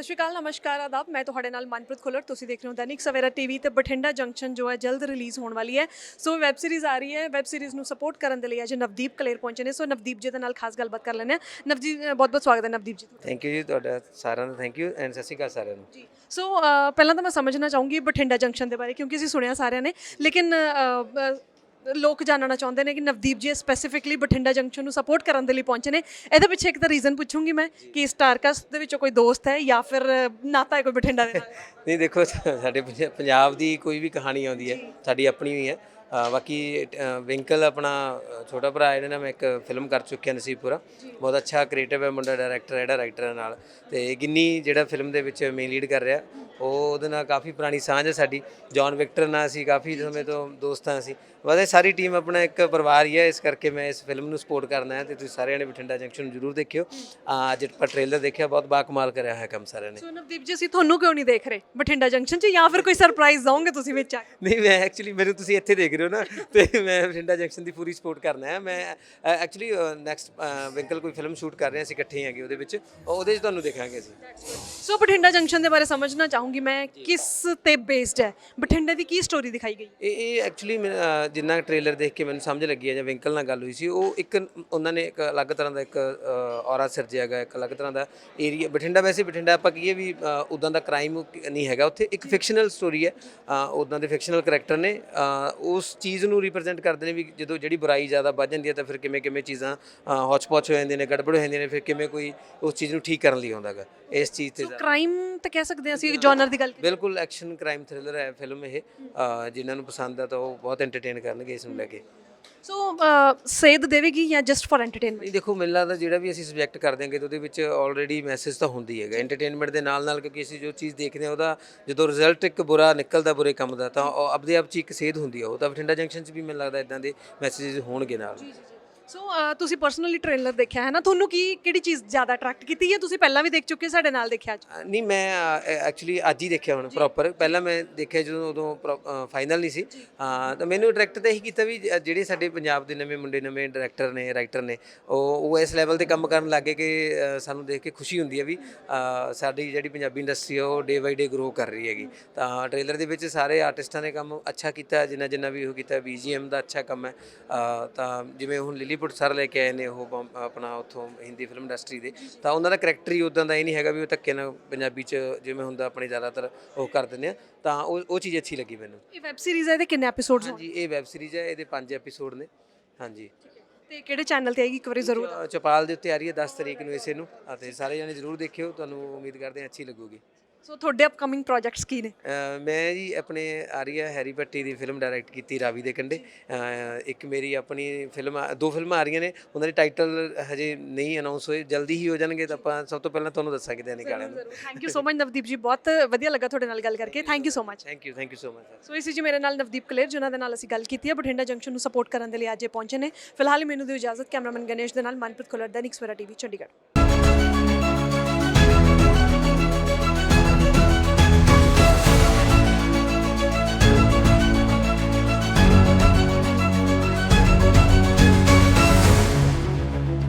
ਸਤਿ ਸ਼੍ਰੀ ਅਕਾਲ ਨਮਸਕਾਰ ਆਦਾਬ। ਮੈਂ ਤੁਹਾਡੇ ਨਾਲ ਮਨਪ੍ਰੀਤ ਖੁੱਲਰ। ਤੁਸੀਂ ਦੇਖ ਰਹੇ ਹੋ ਦੈਨਿਕ ਸਵੇਰਾ ਟੀਵੀ ਤੇ ਬਠਿੰਡਾ ਜੰਕਸ਼ਨ ਜੋ ਹੈ ਜਲਦ ਰਿਲੀਜ਼ ਹੋਣ ਵਾਲੀ ਹੈ। ਸੋ ਵੈਬ ਸੀਰੀਜ਼ ਆ ਰਹੀ ਹੈ। ਵੈਬ ਸੀਰੀਜ਼ ਨੂੰ ਸਪੋਰਟ ਕਰਨ ਦੇ ਲਈ ਅੱਜ ਨਵਦੀਪ ਕਲੇਰ ਪਹੁੰਚੇ ਨੇ। ਸੋ ਨਵਦੀਪ ਜੀ ਦੇ ਨਾਲ ਖਾਸ ਗੱਲਬਾਤ ਕਰ ਲੈਂਦੇ ਹਾਂ। ਨਵਦੀਪ ਬਹੁਤ ਬਹੁਤ ਸਵਾਗਤ ਹੈ ਨਵਦੀਪ ਜੀ ਥੈਂਕ ਯੂ ਜੀ ਤੁਹਾਡਾ ਸਾਰਿਆਂ ਦਾ। ਥੈਂਕ ਯੂ ਐਂਡ ਸਤਿ ਸ਼੍ਰੀ ਅਕਾਲ ਸਾਰਿਆਂ ਨੂੰ। ਜੀ ਸੋ ਪਹਿਲਾਂ ਤਾਂ ਮੈਂ ਸਮਝਣਾ ਚਾਹੂੰਗੀ ਬਠਿੰਡਾ ਜੰਕਸ਼ਨ ਦੇ ਬਾਰੇ ਕਿਉਂਕਿ ਅਸੀਂ ਸੁਣਿਆ ਸਾਰਿਆਂ ਨੇ। ਲੇਕਿਨ ਲੋਕ ਜਾਣਨਾ ਚਾਹੁੰਦੇ ਨੇ ਕਿ ਨਵਦੀਪ ਜੀ ਸਪੈਸੀਫਿਕਲੀ ਬਠਿੰਡਾ ਜੰਕਸ਼ਨ ਨੂੰ ਸਪੋਰਟ ਕਰਨ ਦੇ ਲਈ ਪਹੁੰਚੇ ਨੇ। ਇਹਦੇ ਪਿੱਛੇ ਇੱਕ ਤਾਂ ਰੀਜ਼ਨ ਪੁੱਛੂੰਗੀ ਮੈਂ ਕਿ ਸਟਾਰਕਾਸਟ ਦੇ ਵਿੱਚੋਂ ਕੋਈ ਦੋਸਤ ਹੈ ਜਾਂ ਫਿਰ ਨਾਤਾ ਹੈ ਕੋਈ ਬਠਿੰਡਾ ਦੇ ਨਾਲ? ਨਹੀਂ ਦੇਖੋ ਸਾਡੇ ਪੰਜ- ਪੰਜਾਬ ਦੀ ਕੋਈ ਵੀ ਕਹਾਣੀ ਆਉਂਦੀ ਹੈ ਸਾਡੀ ਆਪਣੀ ਵੀ ਹੈ। ਬਾਕੀ ਵਿੰਕਲ ਆਪਣਾ ਛੋਟਾ ਭਰਾ ਇਹਦੇ ਨਾਲ ਮੈਂ ਇੱਕ ਫਿਲਮ ਕਰ ਚੁੱਕਿਆ ਨਸੀਬਪੁਰਾ ਬਹੁਤ ਅੱਛਾ ਕ੍ਰੀਏਟਿਵ ਹੈ ਮੁੰਡਾ ਡਾਇਰੈਕਟਰ ਹੈ ਰਾਈਟਰ ਨਾਲ। ਤੇ ਗਿੰਨੀ ਜਿਹੜਾ ਫਿਲਮ ਦੇ ਵਿੱਚ ਮੇਨ ਲੀਡ ਕਰ ਰਿਹਾ ਉਹ ਉਹਦੇ ਨਾਲ ਕਾਫੀ ਪੁਰਾਣੀ ਸਾਂਝ ਹੈ ਸਾਡੀ। ਜੌਨ ਵਿਕਟਰ ਨਾਲ ਅਸੀਂ ਕਾਫੀ ਸਮੇਂ ਤੋਂ ਦੋਸਤ ਹਾਂ ਅਸੀਂ। ਵੈਸੇ ਸਾਰੀ ਟੀਮ ਆਪਣਾ ਇੱਕ ਪਰਿਵਾਰ ਹੀ ਹੈ ਇਸ ਕਰਕੇ ਮੈਂ ਇਸ ਫਿਲਮ ਨੂੰ ਸਪੋਰਟ ਕਰਨਾ ਹੈ ਤੇ ਤੁਸੀਂ ਸਾਰਿਆਂ ਨੇ ਬਠਿੰਡਾ ਜੰਕਸ਼ਨ ਨੂੰ ਜ਼ਰੂਰ ਦੇਖਿਓ। ਅੱਜ ਆਪਾਂ ਟ੍ਰੇਲਰ ਦੇਖਿਆ ਬਹੁਤ ਬਾਕਮਾਲ ਕਰਿਆ ਹੋਇਆ ਕੰਮ ਸਾਰਿਆਂ ਨੇ। ਸੋ ਨਵਦੀਪ ਜੀ ਅਸੀਂ ਤੁਹਾਨੂੰ ਕਿਉਂ ਨਹੀਂ ਦੇਖ ਰਹੇ? ਬਠਿੰਡਾ ਜੰਕਸ਼ਨ 'ਚ ਜਾਂ ਫਿਰ ਕੋਈ ਸਰਪ੍ਰਾਈਜ਼ ਦਵਾਂਗੇ ਤੁਸੀਂ ਵਿੱਚ ਆ? ਨਹੀਂ ਮੈਂ ਐਕਚੁਅਲੀ ਮੈਨੂੰ ਤੁਸੀਂ ਇੱਥੇ ਦੇਖ ਹੋ ਨਾ ਤੇ ਮੈਂ ਬਠਿੰਡਾ ਜੰਕਸ਼ਨ ਦੀ ਪੂਰੀ ਸਪੋਰਟ ਕਰਨਾ ਹੈ ਮੈਂ ਐਕਚੁਅਲੀ ਨੈਕਸਟ ਵਿੰਕਲ ਕੋਈ ਫਿਲਮ ਸ਼ੂਟ ਕਰ ਰਹੇ ਹਾਂ ਅਸੀਂ ਇਕੱਠੇ ਹੈਗੇ ਉਹਦੇ ਵਿੱਚ। ਉਹਦੇ 'ਚ ਤੁਹਾਨੂੰ ਦੇਖਾਂਗੇ ਅਸੀਂ। ਸੋ ਬਠਿੰਡਾ ਜੰਕਸ਼ਨ ਦੇ ਬਾਰੇ ਸਮਝਣਾ ਚਾਹੂੰਗੀ ਮੈਂ ਕਿਸ ਤੇ ਬੇਸਡ ਹੈ? ਬਠਿੰਡੇ ਦੀ ਕੀ ਸਟੋਰੀ ਦਿਖਾਈ ਗਈ? ਇਹ ਇਹ ਐਕਚੁਅਲੀ ਜਿੰਨਾ ਟ੍ਰੇਲਰ ਦੇਖ ਕੇ ਮੈਨੂੰ ਸਮਝ ਲੱਗੀ ਹੈ ਜਾਂ ਵਿੰਕਲ ਨਾਲ ਗੱਲ ਹੋਈ ਸੀ ਉਹ ਇੱਕ ਉਹਨਾਂ ਨੇ ਇੱਕ ਅਲੱਗ ਤਰ੍ਹਾਂ ਦਾ ਇੱਕ ਔਰਾ ਸਿਰਜਿਆ ਗਿਆ ਇੱਕ ਅਲੱਗ ਤਰ੍ਹਾਂ ਦਾ ਏਰੀਆ ਬਠਿੰਡਾ ਵੈਸੇ ਬਠਿੰਡਾ ਆਪਾਂ ਕਹੀਏ ਵੀ ਉਦਾਂ ਦਾ ਕ੍ਰਾਈਮ ਨਹੀਂ ਹੈਗਾ। ਉੱਥੇ ਇੱਕ ਫਿਕਸ਼ਨਲ ਸਟੋਰੀ ਹੈ ਉਦਾਂ ਦੇ ਫਿਕਸ਼ਨਲ ਕੈਰੈਕਟਰ ਨੇ ਅ, ਉਸ ਚੀਜ਼ ਨੂੰ ਰਿਪਰੈਜ਼ੈਂਟ ਕਰਦੇ ਨੇ ਵੀ ਜਦੋਂ ਜਿਹੜੀ ਬੁਰਾਈ ਜ਼ਿਆਦਾ ਵੱਧ ਜਾਂਦੀ ਹੈ ਤਾਂ ਫਿਰ ਕਿਵੇਂ ਕਿਵੇਂ ਚੀਜ਼ਾਂ ਹੌਚ-ਪੌਚ ਹੋ ਜਾਂਦੀਆਂ ਨੇ ਗੜਬੜ ਹੋ ਜਾਂਦੀਆਂ ਨੇ ਫਿਰ ਕਿਵੇਂ ਕੋਈ ਉਸ ਚੀਜ਼ ਨੂੰ ਠੀਕ ਕਰਨ ਲਈ ਆਉਂਦਾਗਾ ਇਸ ਚੀਜ਼ ਤੇ ਕ੍ਰਾਈਮ ਤਾਂ ਕਹਿ ਸਕਦੇ ਹਾਂ ਅਸੀਂ ਜਨਰ ਦੀ ਗੱਲ ਬਿਲਕੁਲ ਐਕਸ਼ਨ ਕ੍ਰਾਈਮ ਥ੍ਰਿਲਰ ਹੈ ਫਿਲਮ ਇਹ ਜਿਨ੍ਹਾਂ ਨੂੰ ਪਸੰਦ ਆ ਤਾਂ ਉਹ ਬਹੁਤ ਐਂਟਰਟੇਨ ਕਰਨਗੇ ਇਸ ਨੂੰ ਲੈ ਕੇ। ਸੋ uh, ਸੇਧ ਦੇਵੇਗੀ ਜਾਂ ਜਸਟ ਫॉर ਐਂਟਰਟੇਨਮੈਂਟ ਨਹੀਂ ਦੇਖੋ ਮੈਨੂੰ ਲੱਗਦਾ ਜਿਹੜਾ ਵੀ ਅਸੀਂ ਸਬਜੈਕਟ ਕਰਦੇ ਹਾਂਗੇ ਤੇ ਉਹਦੇ ਵਿੱਚ ਆਲਰੇਡੀ ਮੈਸੇਜ ਤਾਂ ਹੁੰਦੀ ਹੈਗਾ। ਐਂਟਰਟੇਨਮੈਂਟ ਦੇ ਨਾਲ ਨਾਲ ਕਿਉਂਕਿ ਅਸੀਂ ਜੋ ਚੀਜ਼ ਦੇਖਦੇ ਹਾਂ ਉਹਦਾ ਜਦੋਂ ਰਿਜ਼ਲਟ ਇੱਕ ਬੁਰਾ ਨਿਕਲਦਾ ਬੁਰੇ ਕੰਮ ਦਾ ਤਾਂ ਆਪਦੇ ਆਪ 'ਚ ਇੱਕ ਸੇਧ ਹੁੰਦੀ ਹੈ ਉਹ ਤਾਂ ਬਠਿੰਡਾ ਜੰਕਸ਼ਨ 'ਚ ਵੀ ਮੈਨੂੰ ਲੱਗਦਾ ਇਦਾਂ ਦੇ ਮੈਸੇਜ ਹੋਣਗੇ ਨਾਲ। ਸੋ ਤੁਸੀਂ ਪਰਸਨਲੀ ਟ੍ਰੇਲਰ ਦੇਖਿਆ ਹੈ ਨਾ? ਤੁਹਾਨੂੰ ਕੀ ਕਿਹੜੀ ਚੀਜ਼ ਜ਼ਿਆਦਾ ਅਟਰੈਕਟ ਕੀਤੀ ਹੈ ਤੁਸੀਂ ਪਹਿਲਾਂ ਵੀ ਦੇਖ ਚੁੱਕੇ ਹੋ, ਸਾਡੇ ਨਾਲ ਦੇਖਿਆ ਅੱਜ? ਨਹੀਂ ਮੈਂ ਐਕਚੁਅਲੀ ਅੱਜ ਹੀ ਦੇਖਿਆ ਹੁਣ ਪ੍ਰੋਪਰ ਪਹਿਲਾਂ ਮੈਂ ਦੇਖਿਆ ਜਦੋਂ ਉਦੋਂ ਫਾਈਨਲ ਨਹੀਂ ਸੀ। ਤਾਂ ਮੈਨੂੰ ਡਾਇਰੈਕਟ ਤਾਂ ਇਹੀ ਕੀਤਾ ਵੀ ਜਿਹੜੇ ਸਾਡੇ ਪੰਜਾਬ ਦੇ ਨਵੇਂ ਮੁੰਡੇ ਨਵੇਂ ਡਾਇਰੈਕਟਰ ਨੇ ਰਾਈਟਰ ਨੇ ਉਹ ਉਹ ਇਸ ਲੈਵਲ ਤੇ ਕੰਮ ਕਰਨ ਲੱਗੇ ਕਿ ਸਾਨੂੰ ਦੇਖ ਕੇ ਖੁਸ਼ੀ ਹੁੰਦੀ ਹੈ ਵੀ ਸਾਡੀ ਜਿਹੜੀ ਪੰਜਾਬੀ ਇੰਡਸਟਰੀ ਉਹ ਡੇ ਬਾਈ ਡੇ ਗਰੋ ਕਰ ਰਹੀ ਹੈਗੀ। ਤਾਂ ਟ੍ਰੇਲਰ ਦੇ ਵਿੱਚ ਸਾਰੇ ਆਰਟਿਸਟਾਂ ਨੇ ਕੰਮ ਅੱਛਾ ਕੀਤਾ ਜਿੰਨਾ ਜਿੰਨਾ ਵੀ ਉਹ ਕੀਤਾ ਬੀਜੀਐਮ ਦਾ ਅੱਛਾ ਕੰਮ ਹੈ। ਤਾਂ ਜਿਵੇਂ ਹੁਣ ਲਿਲੀਪੁਰ ਸਰ ਲੈ ਕੇ ਆਏ ਨੇ ਉਹ ਆਪਣਾ ਉੱਥੋਂ ਹਿੰਦੀ ਫਿਲਮ ਇੰਡਸਟਰੀ ਦੇ। ਤਾਂ ਉਹਨਾਂ ਦਾ ਕਰੈਕਟਰ ਹੀ ਉਦਾਂ ਦਾ ਇਹ ਨਹੀਂ ਹੈਗਾ ਵੀ ਉਹ ਧੱਕੇ ਨਾਲ ਪੰਜਾਬੀ ਚ ਜਿਵੇਂ ਹੁੰਦਾ ਆਪਣੇ ਜ਼ਿਆਦਾਤਰ ਉਹ ਕਰ ਦਿੰਦੇ ਆ। ਤਾਂ ਉਹ ਉਹ ਚੀਜ਼ ਅੱਛੀ ਲੱਗੀ ਮੈਨੂੰ। ਇਹ ਵੈਬ ਸੀਰੀਜ਼ ਹੈ ਇਹਦੇ ਕਿੰਨੇ ਐਪੀਸੋਡਸ ਹੋਣ? ਹਾਂਜੀ ਇਹ ਵੈਬ ਸੀਰੀਜ਼ ਹੈ ਇਹਦੇ 5 ਐਪੀਸੋਡ ਨੇ। ਹਾਂਜੀ। ਤੇ ਕਿਹੜੇ ਚੈਨਲ ਤੇ ਆਏਗੀ? ਇੱਕ ਵਾਰੀ ਜ਼ਰੂਰ ਚੌਪਾਲ ਦੇ ਉੱਤੇ ਆ ਰਹੀ ਹੈ 10 ਤਰੀਕ ਨੂੰ ਇਸੇ ਨੂੰ। ਅਤੇ ਸਾਰੇ ਜਣੇ ਜ਼ਰੂਰ ਦੇਖਿਓ ਤੁਹਾਨੂੰ ਉਮੀਦ ਕਰਦੇ ਹਾਂ ਅੱਛੀ ਲੱਗੂਗੀ। ਸੋ ਤੁਹਾਡੇ ਅਪਕਮਿੰਗ ਪ੍ਰੋਜੈਕਟਸ ਕੀ ਨੇ? ਮੈਂ ਜੀ ਆਪਣੇ ਆ ਰਹੀ ਹੈ ਹੈਰੀ ਭੱਟੀ ਦੀ ਫਿਲਮ ਡਾਇਰੈਕਟ ਕੀਤੀ ਰਾਵੀ ਦੇ ਕੰਢੇ। ਇੱਕ ਮੇਰੀ ਆਪਣੀ ਫਿਲਮ ਆ- ਦੋ ਫਿਲਮਾਂ ਆ ਰਹੀਆਂ ਨੇ। ਉਹਨਾਂ ਦੇ ਟਾਈਟਲ ਹਜੇ ਨਹੀਂ ਅਨਾਉਂਸ ਹੋਏ। ਜਲਦੀ ਹੀ ਹੋ ਜਾਣਗੇ ਤਾਂ ਆਪਾਂ ਸਭ ਤੋਂ ਪਹਿਲਾਂ ਤੁਹਾਨੂੰ ਦੱਸਾਂਗੇ ਦੈਨਿਕ ਵਾਲਿਆਂ ਨੂੰ। Thank you so much Navdeep ji. ਬਹੁਤ ਵਧੀਆ ਲੱਗਾ ਤੁਹਾਡੇ ਨਾਲ ਗੱਲ ਕਰਕੇ। Thank you so much thank you thank you so much so ਇਸੇ ਜੀ ਮੇਰੇ ਨਾਲ ਨਵਦੀਪ ਕਲੇਰ ਜਿਨ੍ਹਾਂ ਦੇ ਨਾਲ ਅਸੀਂ ਗੱਲ ਕੀਤੀ ਹੈ ਬਠਿੰਡਾ ਜੰਕਸ਼ਨ ਨੂੰ ਸਪੋਰਟ ਕਰਨ ਦੇ ਲਈ ਅੱਜ ਇਹ ਪਹੁੰਚੇ ਨੇ। ਫਿਲਹਾਲ ਮੈਨੂੰ ਦਿਓ ਇਜਾਜ਼ਤ ਕੈਮਰਾਮੈਨ ਗਣੇਸ਼ ਦੇ ਨਾਲ ਮਨਪ੍ਰੀਤ ਖੁੱਲਰ ਦਾ ਨਿਕਸਵਰਾ ਟੀਵੀ ਚੰਡੀਗੜ੍ਹ।